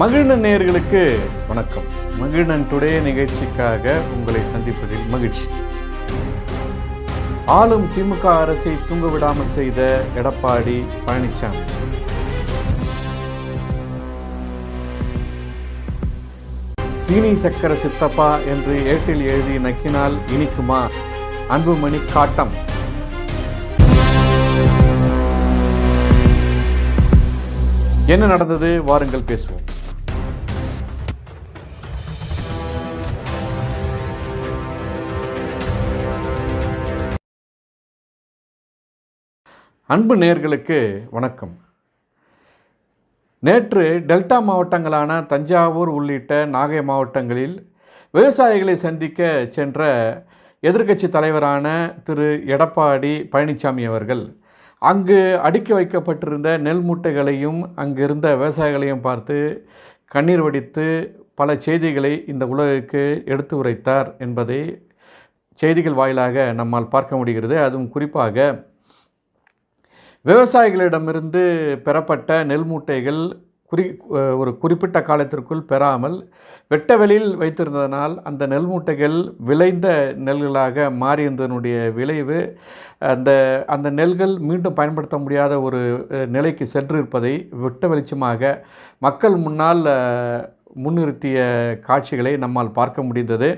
மகிழ்நன் நேயர்களுக்கு வணக்கம். மகிழ்நன் டுடே நிகழ்ச்சிக்காக உங்களை சந்திப்பதில் மகிழ்ச்சி. ஆளும் திமுக அரசை தூங்க விடாமல் செய்த எடப்பாடி பழனிசாமி சீனி சக்கர சித்தப்பா என்று ஏட்டில் எழுதி நக்கினால் இனிக்குமா? அன்புமணி காட்டம். என்ன நடந்தது? வாருங்கள் பேசுவோம். அன்பு நேர்களுக்கு வணக்கம். நேற்று டெல்டா மாவட்டங்களான தஞ்சாவூர் உள்ளிட்ட நாகை மாவட்டங்களில் விவசாயிகளை சந்திக்க சென்ற எதிர்க்கட்சி தலைவரான திரு எடப்பாடி பழனிசாமி அவர்கள் அங்கு அடுக்கி வைக்கப்பட்டிருந்த நெல் மூட்டைகளையும் அங்கிருந்த விவசாயிகளையும் பார்த்து கண்ணீர் வடித்து பல செய்திகளை இந்த உலகுக்கு எடுத்து உரைத்தார் என்பதை செய்திகள் வாயிலாக நம்மால் பார்க்க முடிகிறது. அதுவும் குறிப்பாக விவசாயிகளிடமிருந்து பெறப்பட்ட நெல் மூட்டைகள் குறி ஒரு குறிப்பிட்ட காலத்திற்குள் பெறாமல் வெட்டவெளியில் வைத்திருந்ததனால் அந்த நெல் மூட்டைகள் விளைந்த நெல்களாக மாறியிருந்ததனுடைய விளைவு அந்த அந்த நெல்கள் மீண்டும் பயன்படுத்த முடியாத ஒரு நிலைக்கு சென்றிருப்பதை வெட்ட வெளிச்சமாக மக்கள் முன்னால் முன்னிறுத்திய காட்சிகளை நம்மால் பார்க்க முடிந்தது.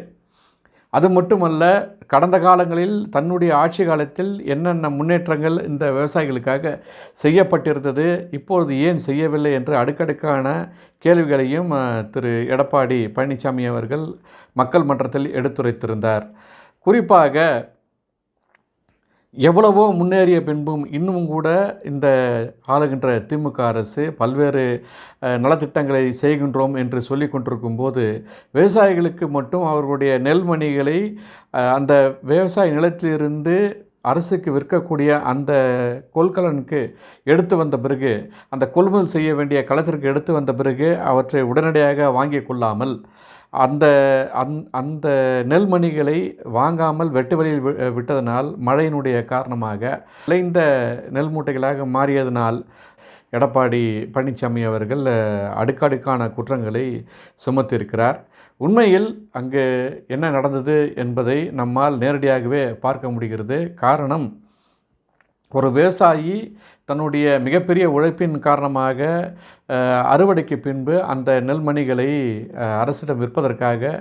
அது மட்டுமல்ல கடந்த காலங்களில் தன்னுடைய ஆட்சி காலத்தில் என்னென்ன முன்னேற்றங்கள் இந்த விவசாயிகளுக்காக செய்யப்பட்டிருந்தது இப்பொழுது ஏன் செய்யவில்லை என்று அடுக்கடுக்கான கேள்விகளையும் திரு. எடப்பாடி பழனிசாமி அவர்கள் மக்கள் மன்றத்தில் எடுத்துரைத்திருந்தார். குறிப்பாக எவ்வளவோ முன்னேறிய பின்பும் இன்னும் கூட இந்த ஆளுகின்ற திமுக அரசு பல்வேறு நலத்திட்டங்களை செய்கின்றோம் என்று சொல்லி கொண்டிருக்கும் போது விவசாயிகளுக்கு மட்டும் அவர்களுடைய நெல்மணிகளை அந்த விவசாய நிலத்திலிருந்து அரசுக்கு விற்கக்கூடிய அந்த கொள்கலனுக்கு எடுத்து வந்த பிறகு அந்த கொள்முதல் செய்ய வேண்டிய களத்திற்கு எடுத்து வந்த பிறகு அவற்றை உடனடியாக வாங்கி கொள்ளாமல் அந்த அந் அந்த நெல்மணிகளை வாங்காமல் வெட்டு வழியில் வி- விட்டதனால் மழையினுடைய காரணமாக விளைந்த நெல் மூட்டைகளாக மாறியதனால் எடப்பாடி பழனிசாமி அவர்கள் அடுக்கடுக்கான குற்றங்களை சுமத்தியிருக்கிறார் உண்மையில் அங்கு என்ன நடந்தது என்பதை நம்மால் நேரடியாகவே பார்க்க முடிகிறது. காரணம் ஒரு விவசாயி தன்னுடைய மிகப்பெரிய உழைப்பின் காரணமாக அறுவடைக்கு பின்பு அந்த நெல்மணிகளை அரசிடம் விற்பதற்காக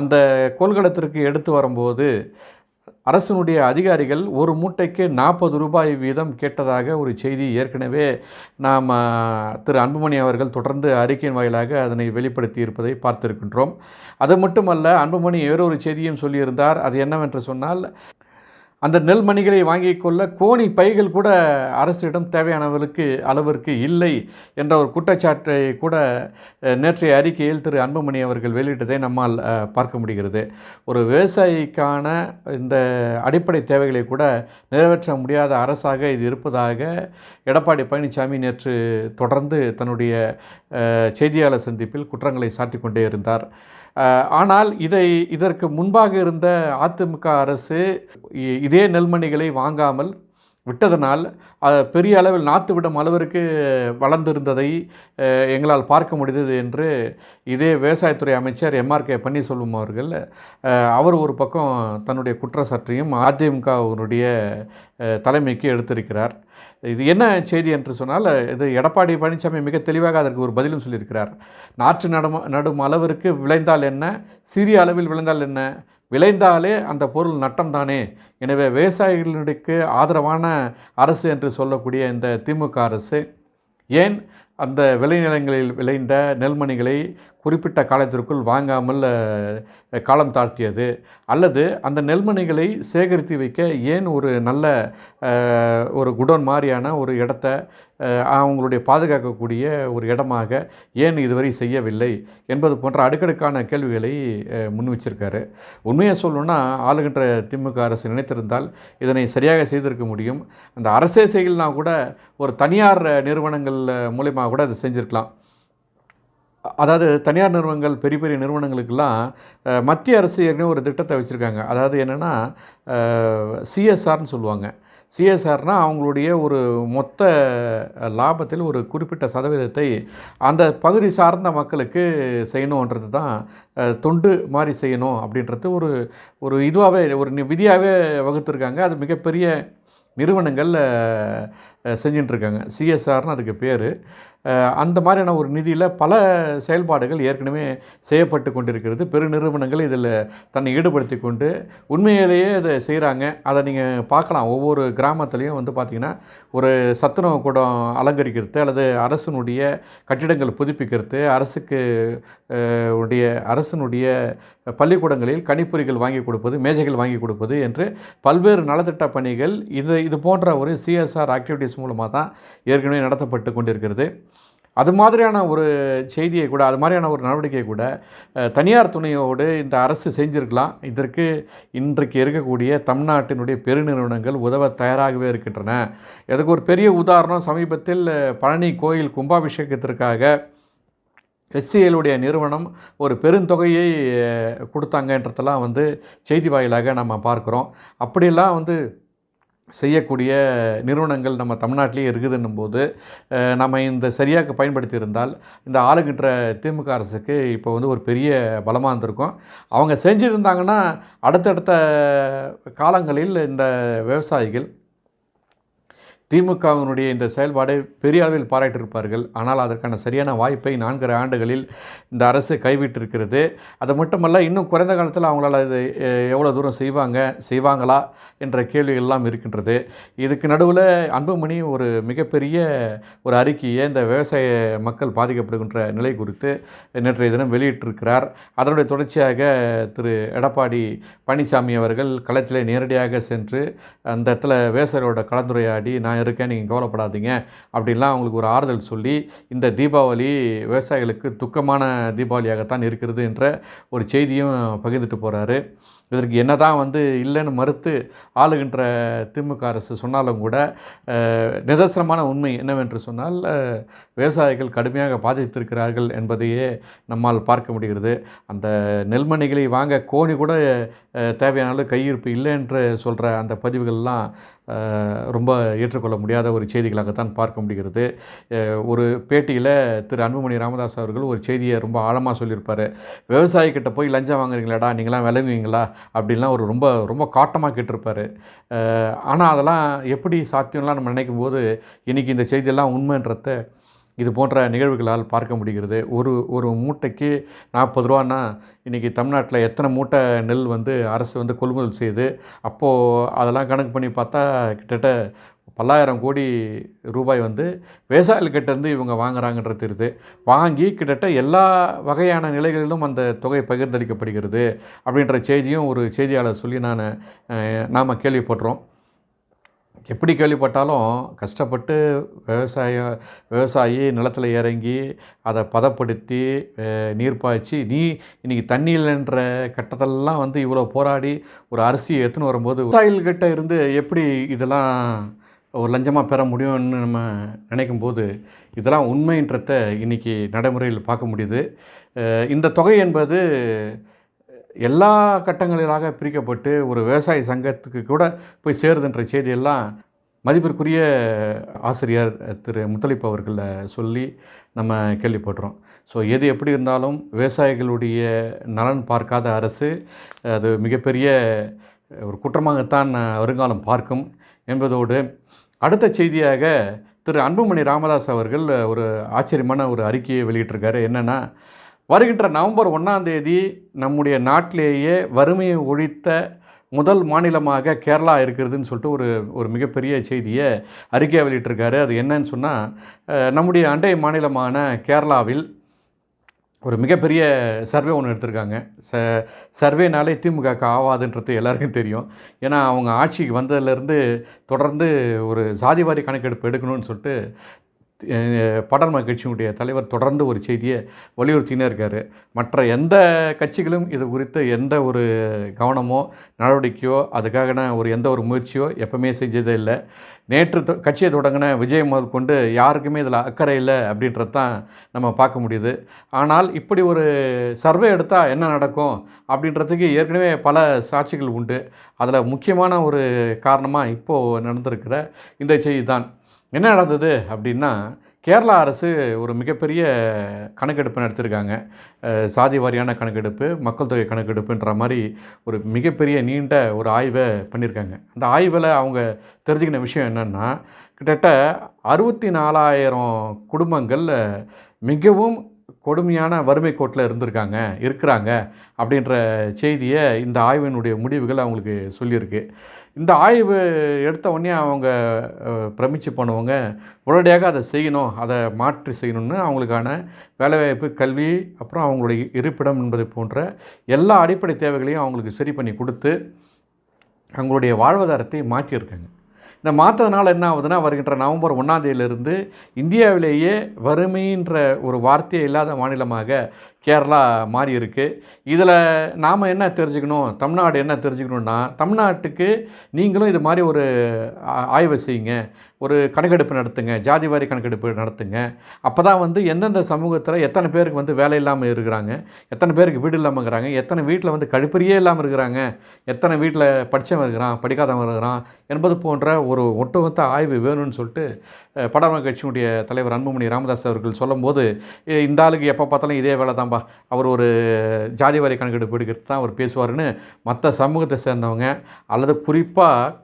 அந்த கொள்கலத்திற்கு எடுத்து வரும்போது அரசினுடைய அதிகாரிகள் ஒரு மூட்டைக்கு நாற்பது ரூபாய் வீதம் கேட்டதாக ஒரு செய்தி ஏற்கனவே நாம் திரு அன்புமணி அவர்கள் தொடர்ந்து அறிக்கையின் வாயிலாக அதனை வெளிப்படுத்தி இருப்பதை பார்த்திருக்கின்றோம். அது மட்டுமல்ல அன்புமணி வேறொரு செய்தியும் சொல்லியிருந்தார். அது என்னவென்று சொன்னால் அந்த நெல்மணிகளை வாங்கி கொள்ள கோணி பைகள் கூட அரசிடம் தேவையானவர்களுக்கு அளவிற்கு இல்லை என்ற ஒரு குற்றச்சாட்டை கூட நேற்றைய அறிக்கையில் திரு அன்புமணி அவர்கள் வெளியிட்டதை நம்மால் பார்க்க முடிகிறது. ஒரு விவசாயிக்கான இந்த அடிப்படை தேவைகளை கூட நிறைவேற்ற முடியாத அரசாக இது இருப்பதாக எடப்பாடி பழனிசாமி நேற்று தொடர்ந்து தன்னுடைய செய்தியாளர் சந்திப்பில் குற்றங்களை சாட்டிக் கொண்டே இருந்தார். ஆனால் இதை இதற்கு முன்பாக இருந்த அதிமுக அரசு இதே நெல்மணிகளை வாங்காமல் விட்டதனால் பெரிய அளவில் நாற்று விடும் அளவிற்கு வளர்ந்திருந்ததை எங்களால் பார்க்க முடிந்தது என்று இதே விவசாயத்துறை அமைச்சர் எம்ஆர் கே பன்னீர்செல்வம் அவர்கள் அவர் ஒரு பக்கம் தன்னுடைய குற்றச்சாட்டையும் அதிமுகவினுடைய தலைமைக்கு எடுத்திருக்கிறார். இது என்ன செய்தி என்று சொன்னால் இது எடப்பாடி பழனிசாமி மிக தெளிவாக அதற்கு ஒரு பதிலும் சொல்லியிருக்கிறார். நாற்று நடும் நடும் அளவிற்கு விளைந்தால் என்ன? சிறிய அளவில் விளைந்தால் என்ன? விளைந்தாலே அந்த பொருள் நட்டம் தானே எனவே விவசாயிகளுக்கு ஆதரவான அரசு என்று சொல்லக்கூடிய இந்த திமுக அரசு ஏன் அந்த விளைநிலங்களில் விளைந்த நெல்மணிகளை குறிப்பிட்ட காலத்திற்குள் வாங்காமல் காலம் தாழ்த்தியது. அல்லது அந்த நெல்மணிகளை சேகரித்து வைக்க ஏன் ஒரு நல்ல ஒரு குடோன் மாதிரியான ஒரு இடத்த அவங்களுடைய பாதுகாக்கக்கூடிய ஒரு இடமாக ஏன் இதுவரை செய்யவில்லை என்பது போன்ற அடுக்கடுக்கான கேள்விகளை முன் வச்சிருக்காரு உண்மையை சொல்லணும்னா ஆளுகின்ற திமுக அரசு நினைத்திருந்தால் இதனை சரியாக செய்திருக்க முடியும். அந்த அரசே செய்யலனா கூட ஒரு தனியார் நிறுவனங்கள் அஹ், மூலயமா கூட அதை செஞ்சுருக்கலாம். அதாவது தனியார் நிறுவனங்கள் பெரிய பெரிய நிறுவனங்களுக்கெல்லாம் மத்திய அரசு ஏற்கனவே ஒரு திட்டத்தை வச்சுருக்காங்க. அதாவது என்னென்னா சிஎஸ்ஆர்னு சொல்லுவாங்க. சிஎஸ்ஆர்னால் அவங்களுடைய ஒரு மொத்த லாபத்தில் ஒரு குறிப்பிட்ட சதவீதத்தை அந்த பகுதி சார்ந்த மக்களுக்கு செய்யணுன்றது தான் தொண்டு மாதிரி செய்யணும் அப்படின்றது ஒரு ஒரு இதுவாகவே ஒரு விதியாகவே வகுத்துருக்காங்க. அது மிகப்பெரிய நிறுவனங்கள் செஞ்சிட்ருக்காங்க சிஎஸ்ஆர்னு அதுக்கு பேர். அந்த மாதிரியான ஒரு நிதியில் பல செயல்பாடுகள் ஏற்கனவே செய்யப்பட்டு கொண்டிருக்கிறது. பெருநிறுவனங்கள் இதில் தன்னை ஈடுபடுத்தி கொண்டு உண்மையிலேயே இதை செய்கிறாங்க அதை நீங்கள் பார்க்கலாம். ஒவ்வொரு கிராமத்துலேயும் வந்து பார்த்திங்கன்னா ஒரு சத்துணவு கூடம் அலங்கரிக்கிறது அல்லது அரசனுடைய கட்டிடங்கள் புதுப்பிக்கிறது. அரசுக்கு உடைய அரசனுடைய பள்ளிக்கூடங்களில் கணிப்பொறிகள் வாங்கி கொடுப்பது மேஜைகள் வாங்கி கொடுப்பது என்று பல்வேறு நலத்திட்ட பணிகள் இது இது போன்ற ஒரு சிஎஸ்ஆர் ஆக்டிவிட்டிஸ் மூலமாக தான் ஏற்கனவே நடத்தப்பட்டு கொண்டிருக்கிறது. அது மாதிரியான ஒரு செய்தியை கூட அது மாதிரியான ஒரு நடவடிக்கையை கூட தனியார் துணையோடு இந்த அரசு செஞ்சுருக்கலாம். இதற்கு இன்றைக்கு இருக்கக்கூடிய தமிழ்நாட்டினுடைய பெருநிறுவனங்கள் உதவ தயாராகவே இருக்கின்றன. அதுக்கு ஒரு பெரிய உதாரணம் சமீபத்தில் பழனி கோயில் கும்பாபிஷேகத்திற்காக எஸ்சிஎலுடைய நிறுவனம் ஒரு பெருந்தொகையை கொடுத்தாங்கன்றதெல்லாம் வந்து செய்தி வாயிலாக நம்ம பார்க்குறோம். அப்படியெல்லாம் வந்து செய்யக்கூடிய நிறுவனங்கள் நம்ம தமிழ்நாட்டிலேயே இருக்குதுன்னும் போது நம்ம இந்த சரியாக பயன்படுத்தி இருந்தால் இந்த ஆளுகின்ற திமுக அரசுக்கு இப்போ வந்து ஒரு பெரிய பலமாக இருந்திருக்கும். அவங்க செஞ்சுருந்தாங்கன்னா அடுத்தடுத்த காலங்களில் இந்த விவசாயிகள் திமுகவினுடைய இந்த செயல்பாடை பெரிய அளவில் பாராட்டியிருப்பார்கள். ஆனால் அதற்கான சரியான வாய்ப்பை நான்கரை ஆண்டுகளில் இந்த அரசு கைவிட்டிருக்கிறது. அது மட்டுமல்ல இன்னும் குறைந்த காலத்தில் அவங்களால இது எவ்வளோ தூரம் செய்வாங்க செய்வாங்களா என்ற கேள்விகள் எல்லாம் இருக்கின்றது. இதுக்கு நடுவில் அன்புமணி ஒரு மிகப்பெரிய ஒரு அறிக்கையை இந்த விவசாய மக்கள் பாதிக்கப்படுகின்ற நிலை குறித்து நேற்றைய தினம் வெளியிட்டிருக்கிறார். அதனுடைய தொடர்ச்சியாக திரு எடப்பாடி பழனிசாமி அவர்கள் களத்தில் நேரடியாக சென்று அந்த இடத்துல விவசாயிகளோட கலந்துரையாடி நான் இருக்கேன் நீங்கள் கவலைப்படாதீங்க. அப்படின்லாம் அவங்களுக்கு ஒரு ஆறுதல் சொல்லி இந்த தீபாவளி விவசாயிகளுக்கு துக்கமான தீபாவளியாகத்தான் இருக்கிறது என்ற ஒரு செய்தியும் பகிர்ந்துட்டு போகிறாரு இதற்கு என்னதான் வந்து இல்லைன்னு மறுத்து ஆளுகின்ற திமுக அரசு சொன்னாலும் கூட நிதர்சனமான உண்மை என்னவென்று சொன்னால் விவசாயிகள் கடுமையாக பாதித்திருக்கிறார்கள் என்பதையே நம்மால் பார்க்க முடிகிறது. அந்த நெல்மணிகளை வாங்க கோணி கூட தேவையான அளவு கையிருப்பு இல்லை என்று சொல்கிற அந்த பதிவுகள்லாம் ரொம்ப ஏற்றுக்கொள்ள முடியாத ஒரு செய்திகளாகத்தான் பார்க்க முடிகிறது. ஒரு பேட்டியில் திரு அன்புமணி ராமதாஸ் அவர்கள் ஒரு செய்தியை ரொம்ப ஆழமாக சொல்லியிருப்பார். விவசாயிக்கிட்ட போய் லஞ்சம் வாங்குறீங்களாடா நீங்களாம் விளங்குவீங்களா அப்படின்லாம் ஒரு ரொம்ப ரொம்ப காட்டமாக கேட்டிருப்பார். ஆனால் அதெல்லாம் எப்படி சாத்தியம்லாம் நம்ம நினைக்கும் போது இன்றைக்கி இந்த செய்தியெல்லாம் உண்மைன்றத இது போன்ற நிகழ்வுகளால் பார்க்க முடிகிறது. ஒரு ஒரு மூட்டைக்கு நாற்பது ரூபான்னா இன்றைக்கி தமிழ்நாட்டில் எத்தனை மூட்டை நெல் வந்து அரசு வந்து கொள்முதல் செய்யுது அப்போது அதெல்லாம் கணக்கு பண்ணி பார்த்தா கிட்டத்தட்ட பல்லாயிரம் கோடி ரூபாய் வந்து விவசாயிகள்கிட்டேருந்து இவங்க வாங்குறாங்கன்றது தெரியுது. வாங்கி கிட்டத்தட்ட எல்லா வகையான நிலைகளிலும் அந்த தொகை பகிர்ந்தளிக்கப்படுகிறது. அப்படின்ற செய்தியும் ஒரு செய்தியாளர் சொல்லி நான் நாம் கேள்விப்படுறோம். எப்படி கேள்விப்பட்டாலும் கஷ்டப்பட்டு விவசாய விவசாயி நிலத்தில் இறங்கி அதை பதப்படுத்தி நீர் பாய்ச்சி நீ இன்றைக்கி தண்ணி இல்லைன்ற கட்டத்தெல்லாம் வந்து இவ்வளோ போராடி ஒரு அரிசியை எடுத்துன்னு வரும்போது விவசாயிகள்கிட்ட இருந்து எப்படி இதெல்லாம் ஒரு லஞ்சமாக பெற முடியும்னு நம்ம நினைக்கும் போது இதெல்லாம் உண்மைன்றத இன்றைக்கி நடைமுறையில் பார்க்க முடியுது. இந்த தொகை என்பது எல்லா கட்டங்களிலாக பிரிக்கப்பட்டு ஒரு விவசாய சங்கத்துக்கு கூட போய் சேருதுன்ற செய்தியெல்லாம் மதிப்பிற்குரிய ஆசிரியர் திரு முத்தலிப்பு அவர்களை சொல்லி நம்ம கேள்விப்படுறோம். ஸோ எது எப்படி இருந்தாலும் விவசாயிகளுடைய நலன் பார்க்காத அரசு அது மிகப்பெரிய ஒரு குற்றமாகத்தான் வருங்காலம் பார்க்கும் என்பதோடு அடுத்த செய்தியாக திரு அன்புமணி ராமதாஸ் அவர்கள் ஒரு ஆச்சரியமான ஒரு அறிக்கையை வெளியிட்டிருக்காரு. என்னென்னா வருகின்ற நவம்பர் ஒன்றாம் தேதி நம்முடைய நாட்டிலேயே வறுமையை ஒழித்த முதல் மாநிலமாக கேரளா இருக்கிறதுன்னு சொல்லிட்டு ஒரு ஒரு மிகப்பெரிய செய்தியை அறிக்கையை வெளியிட்டிருக்காரு. அது என்னன்னு சொன்னால் நம்முடைய அண்டை மாநிலமான கேரளாவில் ஒரு மிகப்பெரிய சர்வே ஒன்று எடுத்திருக்காங்க. ச சர்வேனாலே திமுகக்கு ஆவாதுன்றது எல்லாருக்கும் தெரியும். ஏன்னா அவங்க ஆட்சிக்கு வந்ததுலேருந்து தொடர்ந்து ஒரு சாதிவாரி கணக்கெடுப்பு எடுக்கணும்னு சொல்லிட்டு அஹ், பாடாளுமன்ற கட்சியினுடைய தலைவர் தொடர்ந்து ஒரு செய்தியை வலியுறுத்தினே இருக்கார். மற்ற எந்த கட்சிகளும் இது குறித்து எந்த ஒரு கவனமோ நடவடிக்கையோ அதுக்காகன ஒரு எந்த ஒரு முயற்சியோ எப்பவுமே செஞ்சதே இல்லை. நேற்று தொ- கட்சியை தொடங்கின விஜய் முதல் கொண்டு யாருக்குமே இதில் அக்கறை இல்லை அப்படின்றது தான் நம்ம பார்க்க முடியுது. ஆனால் இப்படி ஒரு சர்வே எடுத்தால் என்ன நடக்கும் அப்படின்றதுக்கு ஏற்கனவே பல சாட்சிகள் உண்டு. அதில் முக்கியமான ஒரு காரணமாக இப்போது நடந்திருக்கிற இந்த செய்தி தான். என்ன நடந்தது அப்படின்னா கேரளா அரசு ஒரு மிகப்பெரிய கணக்கெடுப்பு நடத்திருக்காங்க. சாதி வாரியான கணக்கெடுப்பு மக்கள் தொகை கணக்கெடுப்புன்ற மாதிரி ஒரு மிகப்பெரிய நீண்ட ஒரு ஆய்வை பண்ணியிருக்காங்க அந்த ஆய்வில் அவங்க தெரிஞ்சுக்கின விஷயம் என்னென்னா கிட்டத்தட்ட அறுபத்தி நாலாயிரம் குடும்பங்கள் மிகவும் கொடுமையான வறுமை கோட்டில் இருந்திருக்காங்க இருக்கிறாங்க அப்படின்ற செய்தியை இந்த ஆய்வினுடைய முடிவுகள் அவங்களுக்கு சொல்லியிருக்கு. இந்த ஆய்வு எடுத்த உடனே அவங்க பிரமிச்சு போனவங்க உடனடியாக அதை செய்யணும் அதை மாற்றி செய்யணும்னு அவங்களுக்கான வேலைவாய்ப்பு கல்வி அப்புறம் அவங்களுடைய இருப்பிடம் என்பது போன்ற எல்லா அடிப்படை தேவைகளையும் அவங்களுக்கு சரி பண்ணி கொடுத்து அவங்களுடைய வாழ்வாதாரத்தை மாற்றியிருக்காங்க. இந்த மாற்றதுனால என்ன ஆகுதுன்னா வருகின்ற நவம்பர் ஒன்றாம் தேதியிலிருந்து இந்தியாவிலேயே வறுமைன்ற ஒரு வார்த்தையே இல்லாத மாநிலமாக கேரளா மாறி இருக்குது இதில் நாம் என்ன தெரிஞ்சுக்கணும்? தமிழ்நாடு என்ன தெரிஞ்சுக்கணுன்னா தமிழ்நாட்டுக்கு நீங்களும் இது மாதிரி ஒரு ஆய்வு செய்யுங்க. ஒரு கணக்கெடுப்பு நடத்துங்க. ஜாதி வாரி கணக்கெடுப்பு நடத்துங்க. அப்போ தான் வந்து எந்தெந்த சமூகத்தில் எத்தனை பேருக்கு வந்து வேலை இல்லாமல் இருக்கிறாங்க எத்தனை பேருக்கு வீடு இல்லாமல் இருக்கிறாங்க எத்தனை வீட்டில் வந்து கழிப்பறியே இல்லாமல் இருக்கிறாங்க எத்தனை வீட்டில் படித்தவன் இருக்கிறான் படிக்காதவன் இருக்கிறான் என்பது போன்ற ஒரு ஒட்டுமொத்த ஆய்வு வேணும்னு சொல்லிட்டு அஹ், படம கட்சியினுடைய தலைவர் அன்புமணி ராமதாஸ் அவர்கள் சொல்லும்போது இந்த ஆளுக்கு எப்போ பார்த்தாலும் இதே வேலை தான் தான்பா அவர் ஒரு ஜாதி வாரி கணக்கெடுப்பு எடுக்கிறது தான் அவர் பேசுவார்னு மற்ற சமூகத்தை சேர்ந்தவங்க அல்லது குறிப்பாக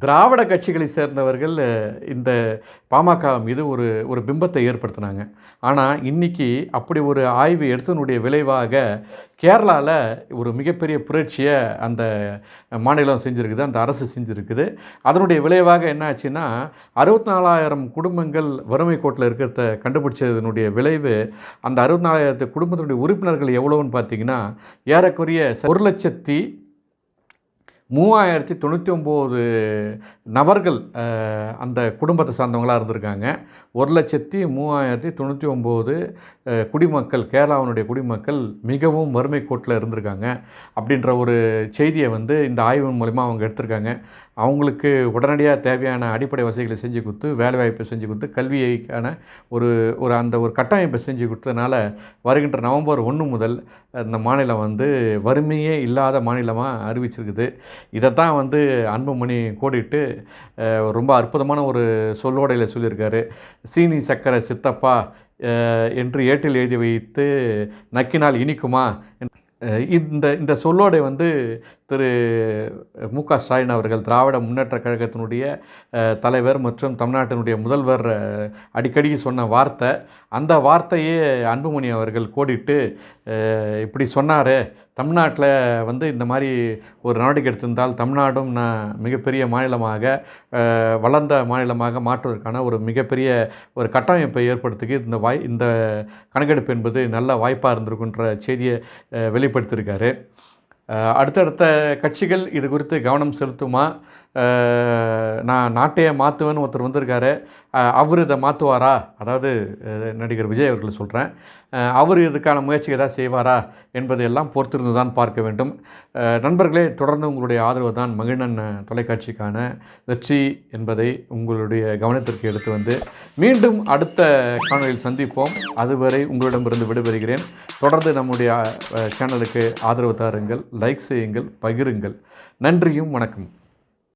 திராவிட கட்சிகளை சேர்ந்தவர்கள் இந்த பாமக மீது ஒரு ஒரு பிம்பத்தை ஏற்படுத்தினாங்க. ஆனால் இன்றைக்கி அப்படி ஒரு ஆய்வு எடுத்தனுடைய விளைவாக கேரளாவில் ஒரு மிகப்பெரிய புரட்சியை அந்த மாநிலம் செஞ்சுருக்குது அந்த அரசு செஞ்சுருக்குது. அதனுடைய விளைவாக என்ன ஆச்சுன்னா அறுபத்தி நாலாயிரம் குடும்பங்கள் வறுமை கோட்டில் இருக்கிறத கண்டுபிடிச்சதனுடைய விளைவு அந்த அறுபத்தி நாலாயிரத்து குடும்பத்தினுடைய உறுப்பினர்கள் எவ்வளோன்னு பார்த்தீங்கன்னா ஏறக்குறைய ஒரு லட்சத்தி மூவாயிரத்தி தொண்ணூற்றி ஒம்பது நபர்கள் அந்த குடும்பத்தை சார்ந்தவங்களாக இருந்திருக்காங்க. ஒரு லட்சத்தி மூவாயிரத்தி தொண்ணூற்றி ஒம்பது குடிமக்கள் கேரளாவினுடைய குடிமக்கள் மிகவும் வறுமை கோட்டில் இருந்திருக்காங்க. அப்படின்ற ஒரு செய்தியை வந்து இந்த ஆய்வின் மூலிமா அவங்க எடுத்திருக்காங்க. அவங்களுக்கு உடனடியாக தேவையான அடிப்படை வசதிகளை செஞ்சு கொடுத்து வேலைவாய்ப்பை செஞ்சு கொடுத்து கல்வியைக்கான ஒரு ஒரு அந்த ஒரு கட்டமைப்பை செஞ்சு கொடுத்ததுனால வருகின்ற நவம்பர் ஒன்று முதல் இந்த மாநிலம் வந்து வறுமையே இல்லாத மாநிலமாக அறிவிச்சிருக்குது. இதைத்தான் வந்து அன்புமணி கோடிட்டு ரொம்ப அற்புதமான ஒரு சொல்லோடையில் சொல்லியிருக்காரு. சீனி சக்கரை சித்தப்பா என்று ஏட்டில் எழுதி வைத்து நக்கினால் இனிக்குமா? இந்த இந்த சொல்லோடை வந்து திரு மு க. ஸ்டாலின் அவர்கள் திராவிட முன்னேற்ற கழகத்தினுடைய தலைவர் மற்றும் தமிழ்நாட்டினுடைய முதல்வர் அடிக்கடி சொன்ன வார்த்தை. அந்த வார்த்தையே அன்புமணி அவர்கள் கோடிட்டு இப்படி சொன்னார் தமிழ்நாட்டில் வந்து இந்த மாதிரி ஒரு நாடுக்கு எடுத்திருந்தால் தமிழ்நாடும் நான் மிகப்பெரிய மாநிலமாக வளர்ந்த மாநிலமாக மாற்றுவதற்கான ஒரு மிகப்பெரிய ஒரு கட்டமைப்பை ஏற்படுத்துக்கு இந்த வாய் இந்த கணக்கெடுப்பு என்பது நல்ல வாய்ப்பாக இருந்திருக்குன்ற செய்தியை வெளிப்படுத்தியிருக்காரு. அடுத்தடுத்த கட்சிகள் இது குறித்து கவனம் செலுத்துமா? நான் நாட்டையே மாற்றுவேன்னு ஒருத்தர் வந்திருக்காரு. அவர் இதை மாற்றுவாரா அதாவது நடிகர் விஜய் அவர்கள் சொல்கிறேன் அவர் இதுக்கான முயற்சி ஏதாவது செய்வாரா என்பதையெல்லாம் பொறுத்திருந்து தான் பார்க்க வேண்டும். நண்பர்களே தொடர்ந்து உங்களுடைய ஆதரவு தான் மகிழன் தொலைக்காட்சிக்கான வெற்றி என்பதை உங்களுடைய கவனத்திற்கு எடுத்து வந்து மீண்டும் அடுத்த காணொலியில் சந்திப்போம். அதுவரை உங்களிடமிருந்து விடைபெறுகிறேன். தொடர்ந்து நம்முடைய சேனலுக்கு ஆதரவு தாருங்கள். லைக் செய்யுங்கள் பகிருங்கள். நன்றியும் வணக்கம்